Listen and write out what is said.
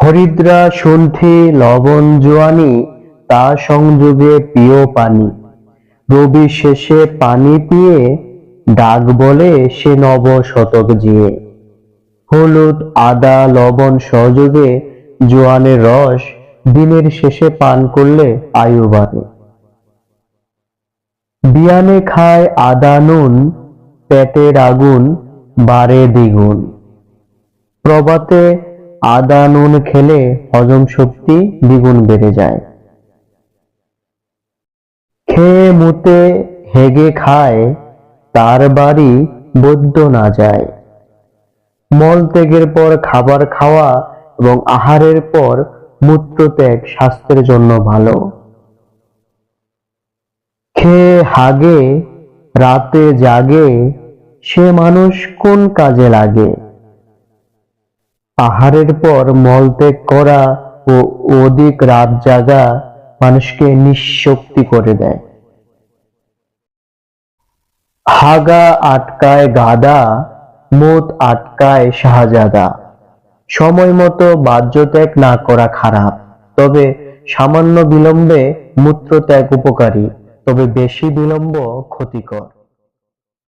হরিদ্রা সন্থি লবণ, জোয়ানি, তা সংযোগে প্রিয় পানি। রবি শেষে পানি পিয়ে ডাক বলে সে নব শতক জিয়ে। হলুদ, আদা, লবণ সহযোগে জোয়ানের রস দিনের শেষে পান করলে আয়ু বাড়ে। বিয়ানে খায় আদা নুন পেটের আগুন বাড়ে দ্বিগুণ। প্রভাতে আদা, নুন খেলে হজম শক্তি দ্বিগুণ বেড়ে যায়। খেয়ে মুতে হেগে খায়, তার বাড়ি বৈদ্য না যায়। মল ত্যাগের পর খাবার খাওয়া এবং আহারের পর মূত্রত্যাগ স্বাস্থ্যের জন্য ভালো। খেয়ে হাগে, রাতে জাগে, সে মানুষ কোন কাজে লাগে? আহারের পর মলত্যাগ করা ও অধিক রাত জাগা মানুষকে নিঃশক্তি করে দেয়। হাগা আটকায় গাদা, মোত আটকায় শাহজাদা। সময় মতো বাহ্যত্যাগ না করা খারাপ, তবে সামান্য বিলম্বে মূত্রত্যাগ উপকারী, তবে বেশি বিলম্ব ক্ষতিকর।